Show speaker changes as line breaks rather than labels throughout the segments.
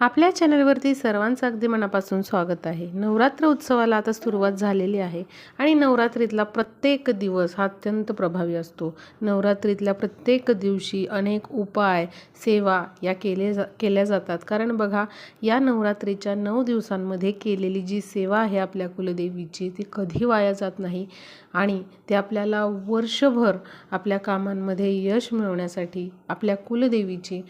आपल्या चॅनलवरती सर्वांचं अगदी मनापासून स्वागत आहे. नवरात्र उत्सवाला आता सुरुवात झालेली आहे आणि नवरात्रीतला प्रत्येक दिवस हा अत्यंत प्रभावी असतो. नवरात्रीतल्या प्रत्येक दिवशी अनेक उपाय सेवा या केले जा केल्या जातात. कारण बघा या नवरात्रीच्या नऊ दिवसांमध्ये केलेली जी सेवा आहे आपल्या कुलदेवीची ती कधी वाया जात नाही आणि ते आपल्याला वर्षभर आपल्या कामांमध्ये यश मिळवण्यासाठी आपल्या कुलदेवीची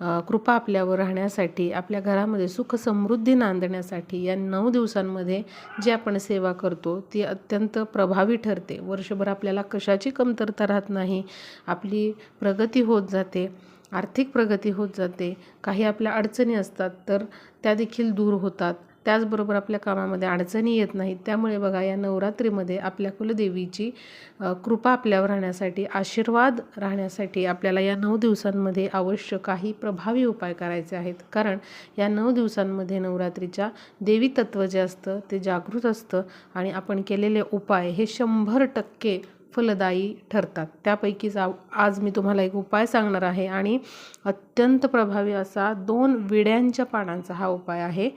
कृपा आपल्यावर राहण्यासाठी आपल्या घरामध्ये सुख समृद्धी नांदण्यासाठी या नऊ दिवसांमध्ये जी आपण सेवा करतो ती अत्यंत प्रभावी ठरते. वर्षभर आपल्याला कशाची कमतरता राहत नाही आपली प्रगती होत जाते आर्थिक प्रगती होत जाते काही आपल्या अडचणी असतात तर त्या देखील दूर होतात. त्याचबरोबर आपल्या कामामध्ये अडचणी येत नाहीत. त्यामुळे बघा या नवरात्रीमध्ये आपल्या कुलदेवीची कृपा आपल्यावर राहण्यासाठी आशीर्वाद राहण्यासाठी आपल्याला या नऊ दिवसांमध्ये अवश्य काही प्रभावी उपाय करायचे आहेत. कारण या नऊ दिवसांमध्ये नवरात्रीच्या देवी तत्त्व जे असतं ते जागृत असतं आणि आपण केलेले उपाय हे शंभर टक्के फलदायी ठरतात. त्यापैकीच आज मी तुम्हाला एक उपाय सांगणार आहे आणि अत्यंत प्रभावी असा दोन विड्यांच्या पानांचा हा उपाय आहे.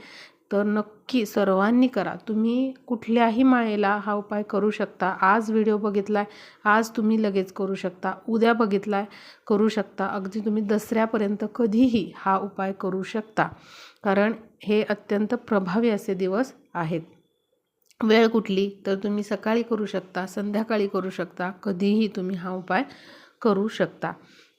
तर नक्की सर्वांनी करा. तुम्ही कुठल्याही माळेला हा उपाय करू शकता. आज व्हिडिओ बघितला आहे आज तुम्ही लगेच करू शकता. उद्या बघितला आहे करू शकता. अगदी तुम्ही दसऱ्यापर्यंत कधीही हा उपाय करू शकता. कारण हे अत्यंत प्रभावी असे दिवस आहेत. वेळ कुठली तर तुम्ही सकाळी करू शकता संध्याकाळी करू शकता. कधीही तुम्ही हा उपाय करू शकता.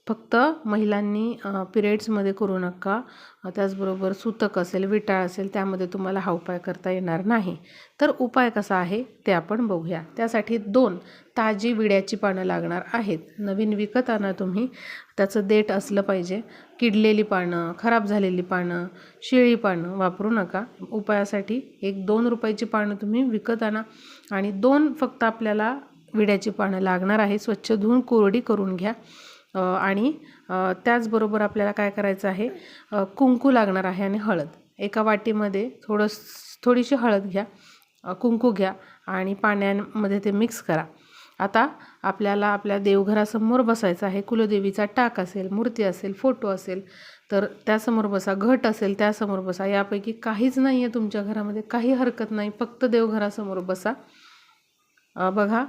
फक्त महिलांनी पिरियड्समध्ये करू नका. त्याचबरोबर सुतक असेल विटाळ असेल त्यामध्ये तुम्हाला हा उपाय करता येणार नाही. तर उपाय कसा आहे ते आपण बघूया. त्यासाठी दोन ताजी विड्याची पानं लागणार आहेत. नवीन विकत आणा तुम्ही. त्याचं देठ असलं पाहिजे. किडलेली पानं खराब झालेली पानं शिळी पानं वापरू नका. उपायासाठी एक दोन रुपयाची पानं तुम्ही विकत आणा. आणि दोन फक्त आपल्याला विड्याची पानं लागणार आहे. स्वच्छ धुवून कोरडी करून घ्या. आणि त्याचबरोबर आपल्याला काय करायचं आहे कुंकू लागणार आहे आणि हळद. एका वाटीमध्ये थोडं थोडीशी हळद घ्या कुंकू घ्या आणि पाण्यामध्ये ते मिक्स करा. आता आपल्याला आपल्या देवघरासमोर बसायचं आहे. कुलदेवीचा टाक असेल मूर्ती असेल फोटो असेल तर त्यासमोर बसा. घट असेल त्यासमोर बसा. यापैकी काहीच नाही आहे तुमच्या घरामध्ये. काही हरकत नाही. फक्त देवघरासमोर बसा. बघा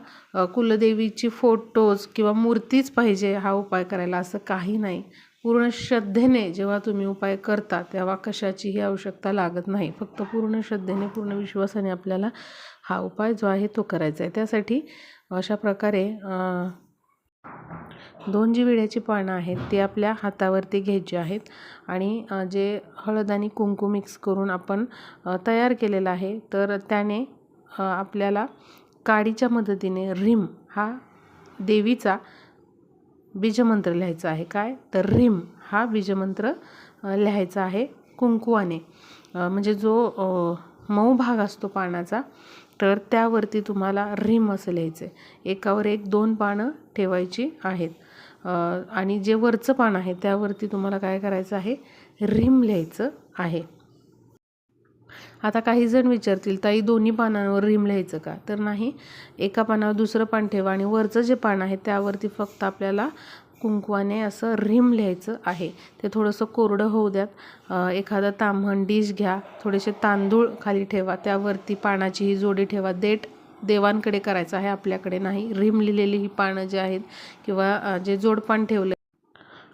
कुलदेवीची फोटोज किंवा मूर्तीच पाहिजे हा उपाय करायला असं काही नाही. पूर्ण श्रद्धेने जेव्हा तुम्ही उपाय करता तेव्हा कशाचीही आवश्यकता लागत नाही. फक्त पूर्ण श्रद्धेने पूर्ण विश्वासाने आपल्याला हा उपाय जो आहे तो करायचा आहे. त्यासाठी अशा प्रकारे दोन जी विड्याची पानं आहेत ती आपल्या हातावरती घ्यायची आहेत आणि जे हळद आणि कुंकू मिक्स करून आपण तयार केलेलं आहे तर त्याने आपल्याला काडीच्या मदतीने रिम हा देवीचा बीजमंत्र लिहायचा आहे. काय? तर रिम हा बीजमंत्र लिहायचा आहे कुंकुवाने म्हणजे जो मऊ भाग असतो पानाचा तर त्यावरती तुम्हाला रिम असं लिहायचं आहे एकावर एक दोन पानं ठेवायची आहेत. आणि जे वरचं पान आहे त्यावरती तुम्हाला काय करायचं आहे? रिम लिहायचं आहे. आता काही जण विचारतील ताई दोन्ही पानांवर रिम लिहायचं का? तर नाही एका पानावर दुसरं पान ठेवा आणि वरचं जे पान आहे त्यावरती फक्त आपल्याला कुंकवाने असं रिम लिहायचं आहे. ते थोडंसं कोरडं होऊ द्यात. एखादा एखादं डिश घ्या थोडेसे तांदूळ खाली ठेवा त्यावरती पानाची ही जोडी ठेवा. देठ देवांकडे करायचं आहे आपल्याकडे नाही. रिम लिहिलेली ही पानं जी आहेत किंवा जे जोडपान ठेवलं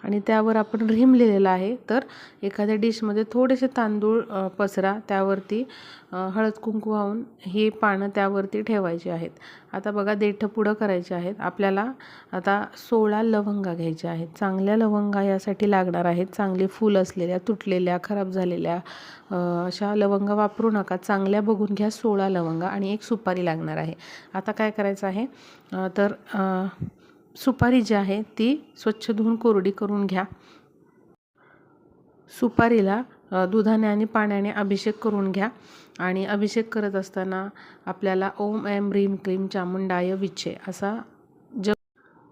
आणि त्यावर आपण रिम लिहिलेलं आहे. तर एखाद्या डिशमध्ये थोडेसे तांदूळ पसरा त्यावरती हळद कुंकू वाहून ही पानं त्यावरती ठेवायची आहेत. आता बघा देठं पुढं करायचे आहेत. आपल्याला आता सोळा लवंगा घ्यायच्या आहेत. चांगल्या लवंगा यासाठी लागणार आहेत. चांगले फूल असलेल्या तुटलेल्या खराब झालेल्या अशा लवंगा वापरू नका. चांगल्या बघून घ्या सोळा लवंगा आणि एक सुपारी लागणार आहे. आता काय करायचं आहे? तर सुपारी जी आहे ती स्वच्छ धुवून कोरडी करून घ्या. सुपारीला दुधाने आणि पाण्याने अभिषेक करून घ्या. आणि अभिषेक करत असताना आपल्याला ओम ऐम ह्रीम क्लीम चामुंडाय विच्छे असा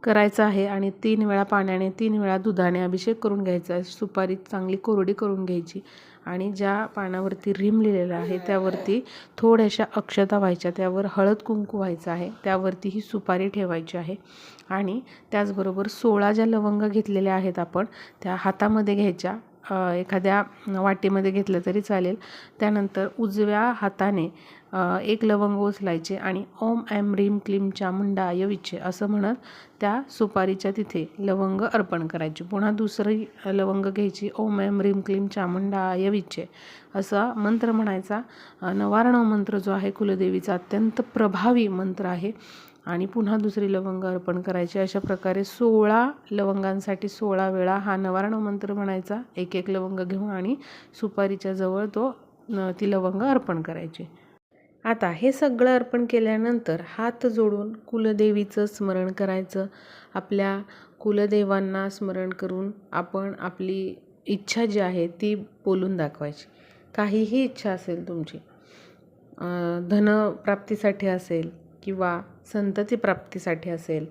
करायचा आहे आणि तीन वेळा पाण्याने तीन वेळा दुधाने अभिषेक करून घ्यायचा आहे. सुपारी चांगली कोरडी करून घ्यायची आणि ज्या पानावरती रिम लिहिलेलं आहे त्यावरती थोड्याशा अक्षता व्हायच्या त्यावर हळद कुंकू व्हायचं आहे त्यावरती ही सुपारी ठेवायची आहे आणि त्याचबरोबर सोळा ज्या लवंग घेतलेल्या आहेत आपण त्या हातामध्ये घ्यायच्या. एखाद्या वाटीमध्ये घेतलं तरी चालेल. त्यानंतर उजव्या हाताने एक लवंग उचलायचे आणि ओम ऐम रीम क्लीम चामुंडाय विचे असं म्हणत त्या सुपारीच्या तिथे लवंग अर्पण करायची. पुन्हा दुसरी लवंग घ्यायची ओम ऐम रीम क्लीम चामुंडा विचे असा मंत्र म्हणायचा. नवारणव मंत्र जो आहे कुलदेवीचा अत्यंत प्रभावी मंत्र आहे. आणि पुन्हा दुसरी लवंग अर्पण करायची. अशा प्रकारे सोळा लवंगांसाठी सोळा वेळा हा नवारणव मंत्र म्हणायचा. एक एक लवंग घेऊन आणि सुपारीच्या जवळ तो ती लवंग अर्पण करायची. आता हे सगळं अर्पण केल्यानंतर हात जोडून कुलदेवीचं स्मरण करायचं. आपल्या कुलदेवांना स्मरण करून आपण आपली इच्छा जी आहे ती बोलून दाखवायची. काहीही इच्छा असेल तुमची धनप्राप्तीसाठी असेल किंवा संतती प्राप्तीसाठी असेल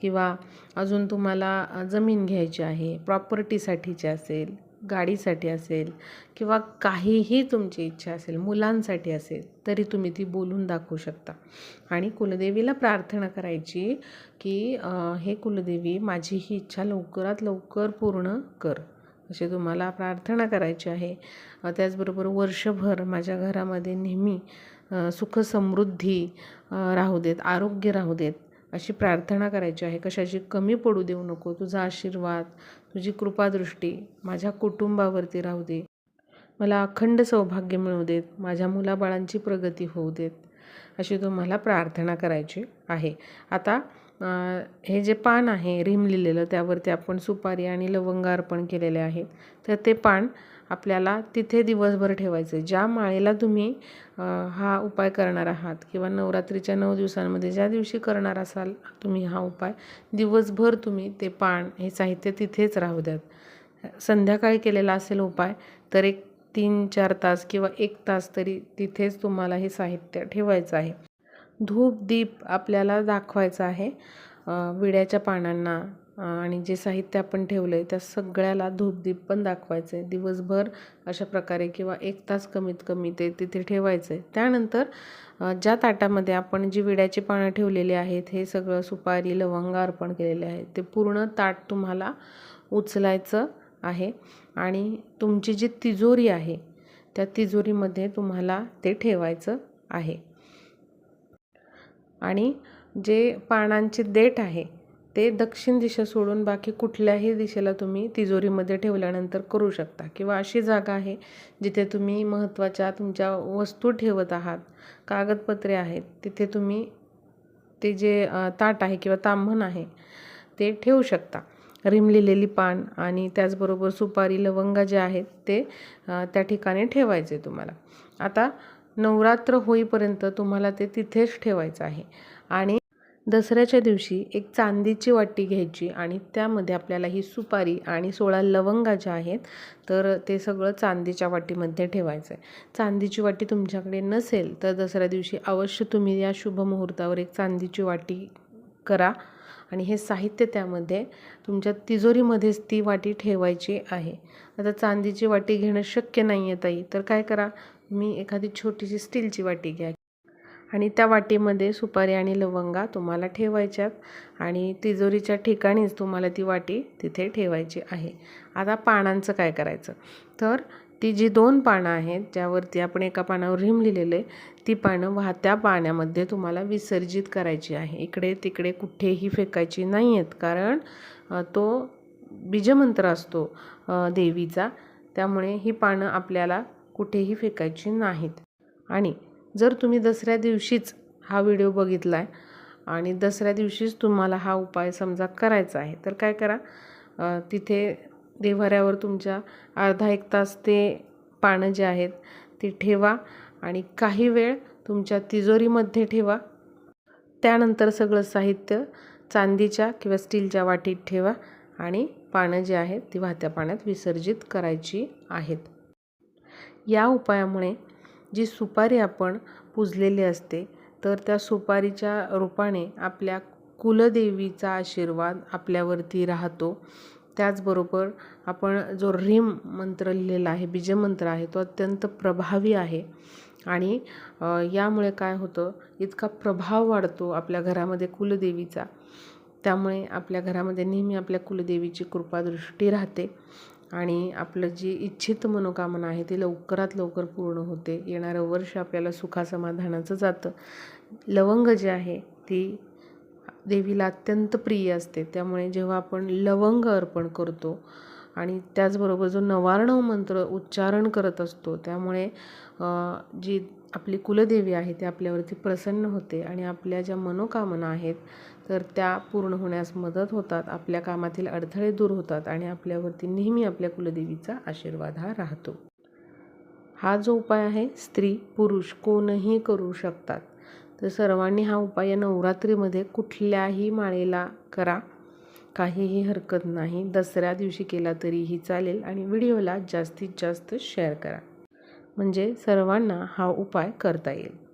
किंवा अजून तुम्हाला जमीन घ्यायची आहे प्रॉपर्टीसाठीची असेल गाडीसाठी असेल किंवा काहीही तुमची इच्छा असेल मुलांसाठी असेल तरी तुम्ही ती बोलून दाखवू शकता. आणि कुलदेवीला प्रार्थना करायची की हे कुलदेवी माझी ही इच्छा लवकरात लवकर पूर्ण कर. अशी तुम्हाला प्रार्थना करायची आहे. त्याचबरोबर वर्षभर माझ्या घरामध्ये नेहमी सुखसमृद्धी सुख समृद्धी राहू देत आरोग्य राहू देत. अशी प्रार्थना करायची आहे. कशाची कमी पडू देऊ नको. तुझा आशीर्वाद तुझी कृपादृष्टी माझ्या कुटुंबावरती राहू दे. मला अखंड सौभाग्य मिळू देत. माझ्या मुलाबाळांची प्रगती होऊ देत. अशी तुम्हाला प्रार्थना करायची आहे. आता हे जे पान आहे रिम लिहिलेलं त्यावरती आपण सुपारी आणि लवंग अर्पण केलेले आहेत. तर ते पान आपल्याला तिथे दिवसभर ठेवायचं आहे ज्या माळेला तुम्ही हा उपाय करणार आहात किंवा नवरात्रीच्या नऊ दिवसांमध्ये ज्या दिवशी करणार असाल तुम्ही हा उपाय दिवसभर तुम्ही ते पान हे साहित्य तिथेच राहू द्यात. संध्याकाळी केलेला असेल उपाय तर एक तीन चार तास किंवा एक तास तरी तिथेच तुम्हाला हे साहित्य ठेवायचं आहे. धूप दीप आपल्याला दाखवायचा आहे विड्याच्या पानांना आणि जे साहित्य आपण ठेवलं आहे त्या सगळ्याला धूपदीप पण दाखवायचं आहे दिवसभर अशा प्रकारे किंवा एक तास कमीत कमी ते तिथे ठेवायचं आहे त्यानंतर ज्या ताटामध्ये आपण जी विड्याची पानं ठेवलेली आहेत हे सगळं सुपारी लवंग अर्पण केलेले आहे ते पूर्ण ताट तुम्हाला उचलायचं आहे. आणि तुमची जी तिजोरी आहे त्या तिजोरीमध्ये तुम्हाला ते ठेवायचं आहे. आणि जे पानांचे देठ आहे ते दक्षिण दिशा सोडून बाकी कुठल्याही दिशेला तुम्ही तिजोरीमध्ये ठेवल्यानंतर करू शकता. किंवा अशी जागा आहे जिथे तुम्ही महत्त्वाच्या तुमच्या वस्तू ठेवत आहात कागदपत्रे आहेत तिथे तुम्ही ते जे ताट आहे किंवा तांबण आहे ते ठेवू शकता. रिम लिहिलेली पान आणि त्याचबरोबर सुपारी लवंगा जे आहेत ते त्या ठिकाणी ठेवायचे तुम्हाला. आता नवरात्र होईपर्यंत तुम्हाला ते तिथेच ठेवायचं आहे. आणि दसऱ्याच्या दिवशी एक चांदीची वाटी घ्यायची आणि त्यामध्ये आपल्याला ही सुपारी आणि सोळा लवंगा ज्या आहेत तर ते सगळं चांदीच्या वाटीमध्ये ठेवायचं आहे. चांदीची वाटी तुमच्याकडे नसेल तर दसऱ्या दिवशी अवश्य तुम्ही या शुभ मुहूर्तावर एक चांदीची वाटी करा. आणि हे साहित्य त्यामध्ये तुमच्या तिजोरीमध्येच ती वाटी ठेवायची आहे. आता चांदीची वाटी घेणं शक्य नाही आहे ताई तर काय करा मी एखादी छोटीशी स्टीलची वाटी घ्या. आणि त्या वाटीमध्ये सुपारी आणि लवंगा तुम्हाला ठेवायच्यात आणि तिजोरीच्या ठिकाणीच तुम्हाला ती वाटी तिथे ठेवायची आहे. आता पानांचं काय करायचं? तर ती जी दोन पानं आहेत ज्यावरती आपण एका पानावर रिम लिहिलेलं आहे ती पानं वाहत्या पाण्यामध्ये तुम्हाला विसर्जित करायची आहे. इकडे तिकडे कुठेही फेकायची नाही आहेत कारण तो बीजमंत्र असतो देवीचा. त्यामुळे ही पानं आपल्याला कुठेही फेकायची नाहीत. आणि जर तुम्ही दसऱ्या दिवशीच हा व्हिडिओ बघितला आहे आणि दसऱ्या दिवशीच तुम्हाला हा उपाय समजा करायचा आहे तर काय करा तिथे देव्हाऱ्यावर तुमच्या अर्धा एक तास ते पानं जे आहेत ते ठेवा आणि काही वेळ तुमच्या तिजोरीमध्ये ठेवा. त्यानंतर सगळं साहित्य चांदीच्या किंवा स्टीलच्या वाटीत ठेवा आणि पानं जी आहेत ती वाहत्या पाण्यात विसर्जित करायची आहेत. या उपायामुळे जी सुपारी आपण पुजलेली असते तर त्या सुपारीच्या रूपाने आपल्या कुलदेवीचा आशीर्वाद आपल्यावरती राहतो. त्याचबरोबर आपण जो रिम मंत्र लिहिलेला आहे बीजमंत्र आहे तो अत्यंत प्रभावी आहे. आणि यामुळे काय होतं इतका प्रभाव वाढतो आपल्या घरामध्ये कुलदेवीचा. त्यामुळे आपल्या घरामध्ये नेहमी आपल्या कुलदेवीची कृपादृष्टी राहते. आणि आपलं जी इच्छित मनोकामना आहे ती लवकरात लवकर पूर्ण होते. येणारं वर्ष आपल्याला सुखासमाधानाचं जातं. लवंग जे आहे ती देवीला अत्यंत प्रिय असते. त्यामुळे जेव्हा आपण लवंग अर्पण करतो आणि त्याचबरोबर जो नवार्णव मंत्र उच्चारण करत असतो त्यामुळे जी आपली कुलदेवी आहे ती आपल्यावरती प्रसन्न होते आणि आपल्या ज्या मनोकामना आहेत तर त्या पूर्ण होण्यास मदत होतात आपल्या कामातील अडथळे दूर होतात आणि आपल्यावरती नेहमी आपल्या कुलदेवीचा आशीर्वाद हा राहतो. हा जो उपाय आहे स्त्री पुरुष कोणही करू शकतात. तर सर्वांनी हा उपाय या नवरात्रीमध्ये कुठल्याही माळेला करा. काहीही हरकत नाही. दसऱ्या दिवशी केला तरीही चालेल आणि व्हिडिओला जास्तीत जास्त शेअर करा. म्हणजे सर्वांना हा उपाय करता येईल.